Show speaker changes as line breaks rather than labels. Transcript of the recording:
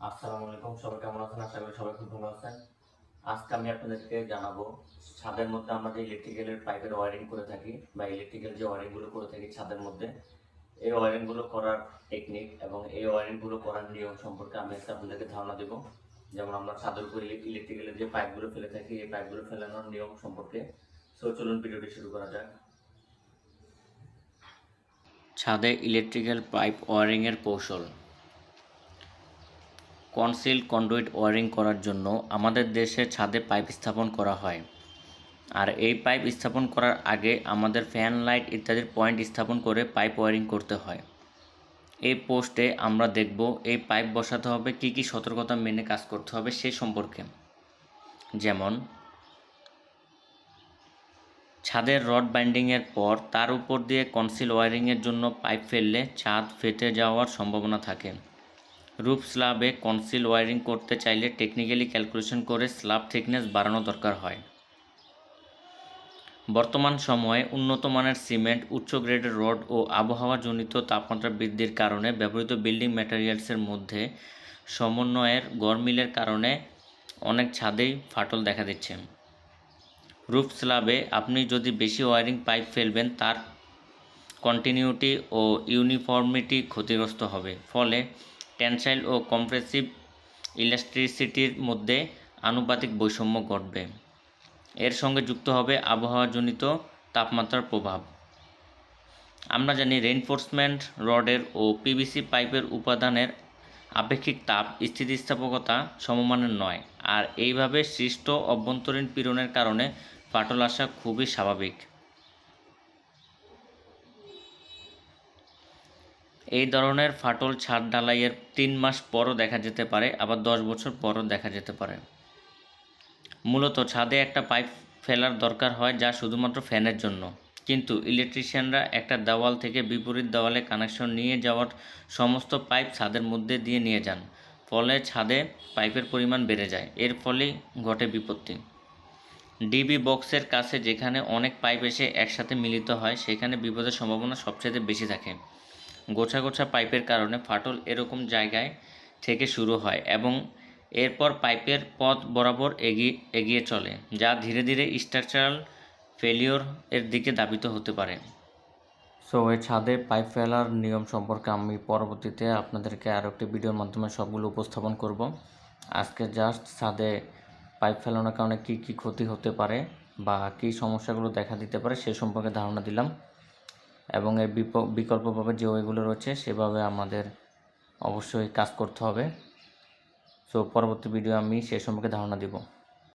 আসসালামু আলাইকুম সবাই কেমন আছেন? আশা করি সবাই খুব ভালো আছেন। আজকে আমি আপনাদেরকে জানাব, ছাদের মধ্যে আমরা যে ইলেকট্রিক্যালের পাইপের ওয়ারিং করে থাকি বা ইলেকট্রিক্যাল যে ওয়ারিংগুলো করে থাকি ছাদের মধ্যে, এই ওয়ারিংগুলো করার টেকনিক এবং এই ওয়ারিংগুলো করার নিয়ম সম্পর্কে আমি আজকে আপনাদেরকে ধারণা দেবো। যেমন আমরা ছাদের উপর ইলেকট্রিক্যালের যে পাইপগুলো ফেলে থাকি, এই পাইপগুলো ফেলানোর নিয়ম সম্পর্কে। সো চলুন ভিডিওটি শুরু করা যাক। ছাদে ইলেকট্রিক্যাল পাইপ ওয়ারিংয়ের কৌশল। কনসিল কন্ডুইট ওয়ারিং করার জন্য আমাদের দেশে ছাদে পাইপ স্থাপন করা হয়। আর এই পাইপ স্থাপন করার আগে আমাদের ফ্যান লাইট ইত্যাদির পয়েন্ট স্থাপন করে পাইপ ওয়ারিং করতে হয়। এই পোস্টে আমরা দেখব এই পাইপ বসাতে হবে, কী কী সতর্কতা মেনে কাজ করতে হবে সে সম্পর্কে। যেমন, ছাদের রড বাইন্ডিংয়ের পর তার উপর দিয়ে কনসিল ওয়ারিংয়ের জন্য পাইপ ফেললে ছাদ ফেটে যাওয়ার সম্ভাবনা থাকে। রুফ স্ল্যাবে কনসিল ওয়ারিং করতে চাইলে টেকনিক্যালি ক্যালকুলেশন করে স্ল্যাব থিকনেস বাড়ানো দরকার হয়। বর্তমান সময়ে উন্নত মানের সিমেন্ট, উচ্চ গ্রেডের রড ও আবহাওয়াজনিত তাপমাত্রা বৃদ্ধির কারণে ব্যবহৃত বিল্ডিং ম্যাটেরিয়ালসের মধ্যে সমন্বয়ের গরমিলের কারণে অনেক ছাদেই ফাটল দেখা দিচ্ছে। রুফ স্ল্যাবে আপনি যদি বেশি ওয়ারিং পাইপ ফেলবেন, তার কন্টিনিউটি ও ইউনিফর্মিটি ক্ষতিগ্রস্ত হবে। ফলে টেনসাইল ও কম্প্রেসিভ ইলাস্ট্রিসিটির মধ্যে আনুপাতিক বৈষম্য ঘটবে। এর সঙ্গে যুক্ত হবে আবহাওয়াজনিত তাপমাত্রার প্রভাব। আমরা জানি রেইনফোর্সমেন্ট রডের ও পিভিসি পাইপের উপাদানের আপেক্ষিক তাপ স্থিতিস্থাপকতা সমমানের নয়, আর এইভাবে সৃষ্ট অভ্যন্তরীণ পীড়নের কারণে ফাটল আসা খুবই স্বাভাবিক। এই ধরনের ফাটল ছাদ ঢালাইয়ের তিন মাস পরও দেখা যেতে পারে, আবার দশ বছর পরও দেখা যেতে পারে। মূলত ছাদে একটা পাইপ ফেলার দরকার হয় যা শুধুমাত্র ফ্যানের জন্য। কিন্তু ইলেকট্রিশিয়ানরা একটা দেওয়াল থেকে বিপরীত দেওয়ালে কানেকশন নিয়ে যাওয়ার সমস্ত পাইপ ছাদের মধ্যে দিয়ে নিয়ে যান, ফলে ছাদে পাইপের পরিমাণ বেড়ে যায়। এর ফলেই ঘটে বিপত্তি। ডিবি বক্সের কাছে যেখানে অনেক পাইপ এসে একসাথে মিলিত হয়, সেখানে বিপদের সম্ভাবনা সবচেয়ে বেশি থাকে। গোছা গোছা পাইপের কারণে ফাটল এরকম জায়গায় থেকে শুরু হয় এবং এরপর পাইপের পথ বরাবর এগিয়ে এগিয়ে চলে, যা ধীরে ধীরে স্ট্রাকচারাল ফেলিওর এর দিকে দাবিত হতে পারে। সো এই ছাদে পাইপ ফেলার নিয়ম সম্পর্কে আমি পরবর্তীতে আপনাদেরকে আরও একটি ভিডিওর মাধ্যমে সবগুলো উপস্থাপন করব। আজকে জাস্ট ছাদে পাইপ ফেলানোর কারণে কী কী ক্ষতি হতে পারে বা কী সমস্যাগুলো দেখা দিতে পারে সে সম্পর্কে ধারণা দিলাম। এবং এর বিকল্পভাবে যে ওয়েগুলো রয়েছে সেভাবে আমাদের অবশ্যই কাজ করতে হবে। সো পরবর্তী ভিডিও আমি সে সম্পর্কে ধারণা দিব।